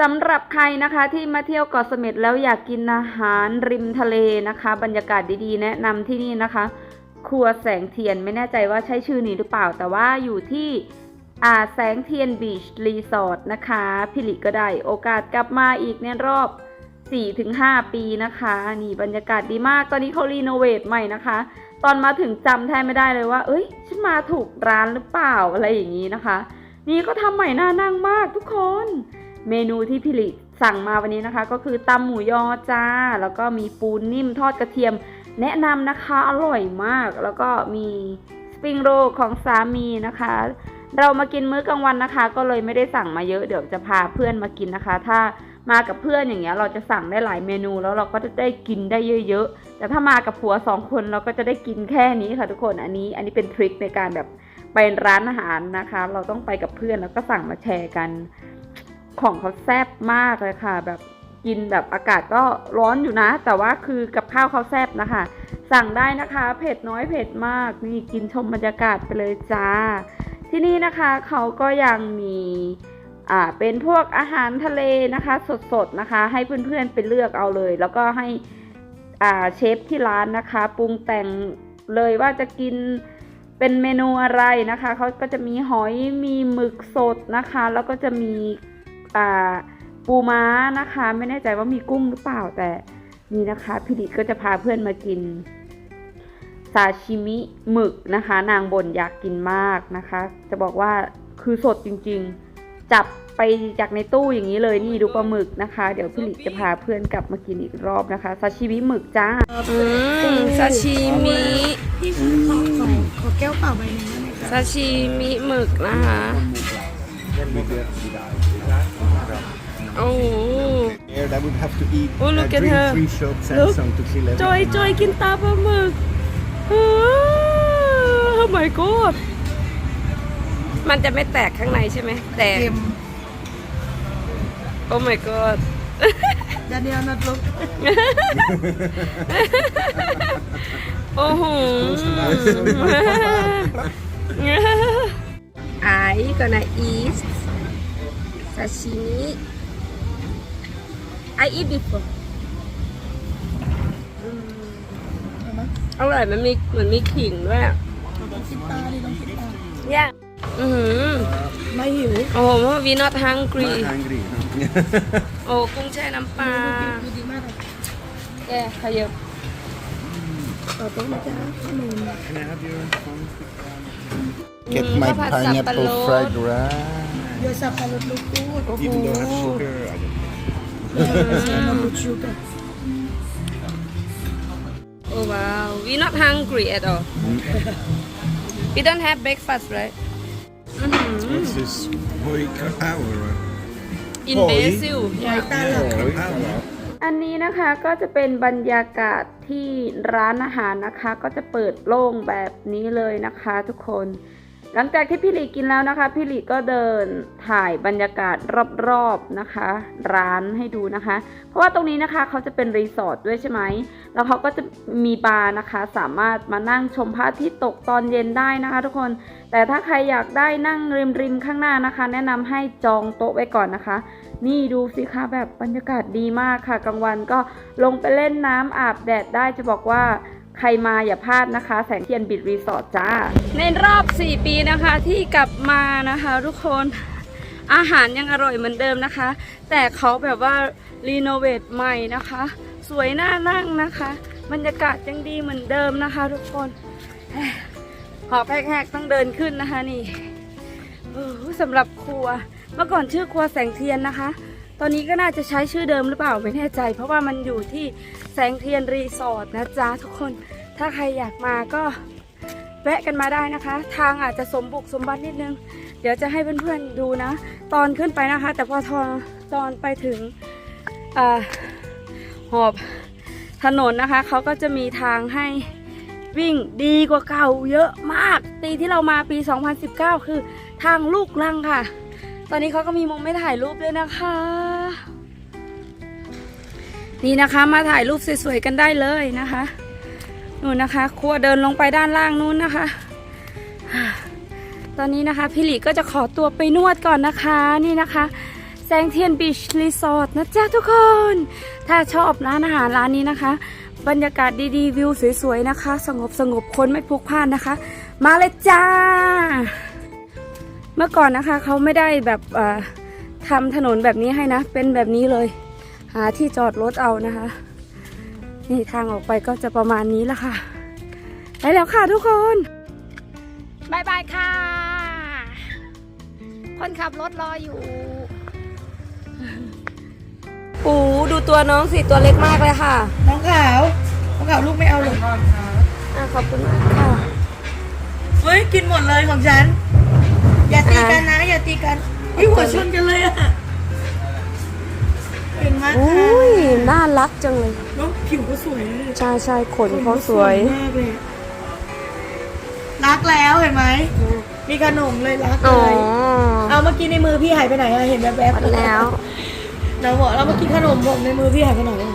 สำหรับใครนะคะที่มาเที่ยวเกาะเสม็ดแล้วอยากกินอาหารริมทะเลนะคะ บรรยากาศดีๆ แนะนำที่นี่นะคะ ครัวแสงเทียนไม่แน่ใจว่าใช่ชื่อนี้หรือเปล่า แต่ว่าอยู่ที่อาแสงเทียนบีชรีสอร์ทนะคะพิลิก็ได้โอกาสกลับมาอีกในรอบ 4-5 ปีนะคะ นี่บรรยากาศดีมากตอนนี้เขารีโนเวทใหม่นะคะ ตอนมาถึงจำแทบไม่ได้เลยว่า เอ้ยฉันมาถูกร้านหรือเปล่าอะไรอย่างนี้นะคะ นี่ก็ทำใหม่น่านั่งมากทุกคน เมนูที่พิลิสั่งมาวันนี้นะคะ ก็คือตำหมูยอจ้า แล้วก็มีปูนิ่มทอดกระเทียม แนะนำนะคะอร่อยมาก แล้วก็มีสปริงโรลของสามีนะคะ เรามากินมื้อกลางวันนะคะ ก็เลยไม่ได้สั่งมาเยอะเดี๋ยวจะพาเพื่อนมากินนะคะ ถ้ามากับเพื่อนอย่างเงี้ยเราจะสั่งได้หลายเมนูแล้วเราก็จะได้กินได้เยอะๆ แต่ถ้ามากับผัวสองคนเราก็จะได้กินแค่นี้ค่ะทุกคนอันนี้อันนี้เป็นทริคในการแบบไปร้านอาหารนะคะ เราต้องไปกับเพื่อนแล้วก็สั่งมาแชร์กัน ของเขาแซ่บมากเลยค่ะ แบบกินแบบอากาศก็ร้อนอยู่นะ แต่ว่าคือกับข้าวเขาแซ่บนะคะ สั่งได้นะคะเผ็ดน้อยเผ็ดมากนี่กินชมบรรยากาศไปเลยจ้า ที่นี่นะคะเขาก็ยังมีอ่าเป็นพวกอาหารทะเลนะคะ สดๆนะคะ ให้เพื่อนๆไปเลือกเอาเลย แล้วก็ให้อ่าเชฟที่ร้านนะคะปรุงแต่งเลยว่าจะกินเป็นเมนูอะไรนะคะเขาก็จะมีหอยมีหมึกสดนะคะ แล้วก็จะมี ปูม้านะคะ ไม่แน่ใจว่ามีกุ้งหรือเปล่าแต่นี่นะคะพี่ดิก็จะพาเพื่อนมากินซาชิมิหมึกนะคะ นางบ่นอยากกินมากนะคะ จะบอกว่าคือสดจริงๆ จับไปจากในตู้อย่างนี้เลยนี่ดูปลาหมึกนะคะ เดี๋ยวพี่หลิจะพาเพื่อนกลับมากินอีกรอบนะคะซาชิมิหมึกจ้าอืมซาชิมิพี่ขอขอขอขอแก้วเปล่าใบหนึงได้ไหมคะซาชิมิหมึกนะคะ โอ้โห Here, that would have to eat Oh, look uh, at drink her. three shots and Look. some to kill จอย everything. จอยกินตาปลาหมึกโอ้ my god มันจะไม่แตกข้างในใช่ไหมแตกเค็มโอ้ my god ดาเนียลนัดลุกโอ้โห I gonna eat sashimi I eat before อร่อยมันมีเหมือนมีขิงด้วยอะต้องคิดตาดิต้องคิดตา เนี่ยอือหือไม่หิวโอ้โห we not hungry Not hungry. โอ้กุ้งแช่น้ำปลาดูดีมากเลยแกขยับต่อโต๊ะนะจ๊ะขนม Can I have your phone? Get Get my my pineapple pineapple fried fried rice. โยสับปะรด ลูกกูด Even though I have sugar, I don't เออมาบูชูกันโอ้ว้าว we not hungry at all we don't have breakfast right อื้อหือ This is boy kapower. in Oj. basil หอยตาหลอก Kapower. อันนี้นะคะก็จะเป็นบรรยากาศที่ร้านอาหารนะคะ ก็จะเปิดโล่งแบบนี้เลยนะคะ ทุกคน หลังจากที่พี่หลีกินแล้วนะคะ พี่หลีก็เดินถ่ายบรรยากาศรอบๆนะคะ ร้านให้ดูนะคะ เพราะว่าตรงนี้นะคะเขาจะเป็นรีสอร์ทด้วยใช่ไหมแล้วเขาก็จะมีบาร์นะคะ สามารถมานั่งชมพระอาทิตย์ตกตอนเย็นได้นะคะ ทุกคน แต่ถ้าใครอยากได้นั่งริมริมๆข้างหน้านะคะ แนะนำให้จองโต๊ะไว้ก่อนนะคะ นี่ดูสิคะแบบบรรยากาศดีมากค่ะกลางวันก็ลงไปเล่นน้ำอาบแดดได้จะบอกว่า ใครมาอย่าพลาดนะคะ แสงเทียนบิดรีสอร์ทจ้า ในรอบ 4 ปีนะคะที่กลับมานะคะทุกคนอาหารยังอร่อยเหมือนเดิมนะคะ แต่เขาแบบว่ารีโนเวทใหม่นะคะ สวยน่านั่งนะคะ บรรยากาศยังดีเหมือนเดิมนะคะ ทุกคนหอบแหกๆต้องเดินขึ้นนะคะนี่สำหรับครัวเมื่อก่อนชื่อครัวแสงเทียนนะคะ ตอนนี้ก็น่าจะใช้ชื่อเดิมหรือเปล่าไม่แน่ใจ เพราะว่ามันอยู่ที่แสงเทียนรีสอร์ทนะจ๊ะทุกคน ถ้าใครอยากมาก็แวะกันมาได้นะคะ ทางอาจจะสมบุกสมบัตินิดนึง เดี๋ยวจะให้เพื่อนๆดูนะ ตอนขึ้นไปนะคะ แต่พอทอนตอนไปถึงอหอบถนนนะคะ เขาก็จะมีทางให้วิ่งดีกว่าเก่าเยอะมากปีที่เรามาปี 2019 คือทางลูกลังค่ะ ตอนนี้เขาก็มีมุมไม่ถ่ายรูปด้วยนะคะ นี่นะคะมาถ่ายรูปสวยๆกันได้เลยนะคะนู่นนะคะครัวเดินลงไปด้านล่างนู้นนะคะ ตอนนี้นะคะพี่หลีก็จะขอตัวไปนวดก่อนนะคะนี่นะคะแสงเทียนบีชรีสอร์ทนะจ๊ะทุกคน ถ้าชอบร้านอาหารร้านนี้นะคะ บรรยากาศดีๆวิวสวยๆนะคะ สงบสงบคนไม่พลุกพล่านนะคะ มาเลยจ้า เมื่อก่อนนะคะเขาไม่ได้แบบทำถนนแบบนี้ให้นะ เป็นแบบนี้เลย หาที่จอดรถเอานะคะ นี่ทางออกไปก็จะประมาณนี้ละค่ะไปแล้วค่ะทุกคนบายบายค่ะ คนขับรถรออยู่ปูดูตัวน้องสิตัวเล็กมากเลยค่ะ น้องขาวน้องขาวลูกไม่เอาหรอกอะขอบคุณมากค่ะเฮ้ยกินหมดเลยของฉัน อย่าตีกันนะ อย่าตีกันพี่หัวชนกันเลยอะ รักจังเลยน้องผิวก็สวยเลยใช่ใช่ขนเขาสวยมากเลยรักแล้วเห็นไหม มีขนมเลยรักอ๋เลอย เอาเมื่อกี้ในมือพี่หายไปไหนอะเห็นแวบหมดๆแล้วน้องบอกแล้วเมื่อกี้ขนมผมในมือพี่หายไปไหนอะ